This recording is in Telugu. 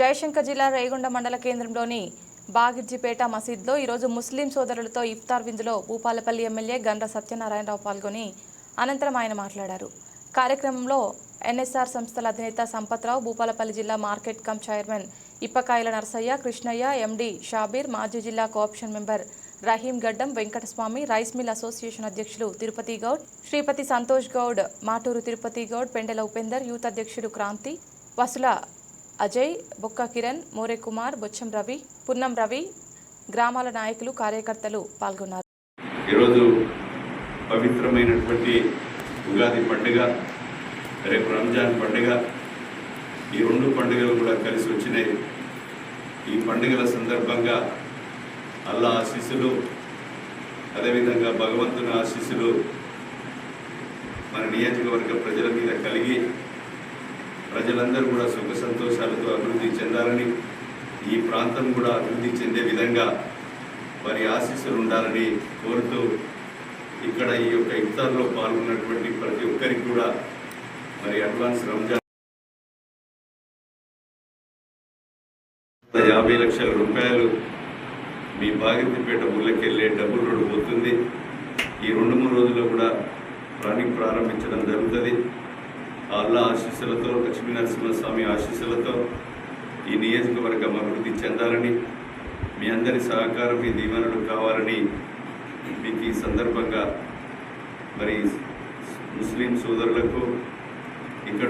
జయశంకర్ జిల్లా రేగొండ మండల కేంద్రంలోని బాగిర్జిపేట మసీద్లో ఈరోజు ముస్లిం సోదరులతో ఇఫ్తార్ విందులో భూపాలపల్లి ఎమ్మెల్యే గండ్ర సత్యనారాయణరావు పాల్గొని అనంతరం ఆయన మాట్లాడారు. కార్యక్రమంలో ఎన్ఎస్ఆర్ సంస్థల అధినేత సంపత్రావు భూపాలపల్లి జిల్లా market come chairman Ippakayala Narasayya Krishnayya MD Shabbir మాజీ జిల్లా కోఆప్షన్ మెంబర్ రహీం గడ్డం వెంకటస్వామి రైస్ మిల్ అసోసియేషన్ అధ్యక్షులు తిరుపతి గౌడ్ శ్రీపతి సంతోష్ గౌడ్ మాటూరు తిరుపతి గౌడ్ పెండెల ఉపేందర్ యూత్ అధ్యక్షుడు క్రాంతి వసుల అజయ్ బొక్క కిరణ్ మోరే కుమార్ బొచ్చం రవి పున్నం రవి గ్రామాల నాయకులు కార్యకర్తలు పాల్గొన్నారు. ఈరోజు పవిత్రమైనటువంటి ఉగాది పండుగ రేపు రంజాన్ పండుగ ఈ రెండు పండుగలు కూడా కలిసి వచ్చినాయి. ఈ పండుగల సందర్భంగా అల్లా ఆశీస్సులు అదేవిధంగా భగవంతుని ఆశీస్సులు మన నియోజకవర్గ ప్రజల మీద ప్రజలందరూ కూడా సుఖ సంతోషాలతో అభివృద్ధి చెందాలని ఈ ప్రాంతం కూడా అభివృద్ధి చెందే విధంగా వారి ఆశీస్సులు ఉండాలని కోరుతూ ఇక్కడ ఈ యొక్క ఇఫ్తార్లో పాల్గొన్నటువంటి ప్రతి ఒక్కరికి కూడా మరి అడ్వాన్స్ రంజాన్ యాభై లక్షల రూపాయలు మీ బాగిరిపేట ఊళ్ళకి వెళ్ళే డబుల్ రోడ్డు పోతుంది. ఈ రెండు మూడు రోజుల్లో కూడా ప్రాణి ప్రారంభించడం జరుగుతుంది. అల్లా ఆశీస్సులతో లక్ష్మీ నరసింహస్వామి ఆశీస్సులతో ఈ నియోజకవర్గం అభివృద్ధి చెందాలని మీ అందరి సహకారం మీ దీవెనలు కావాలని మీకు ఈ సందర్భంగా మరి ముస్లిం సోదరులకు ఇక్కడ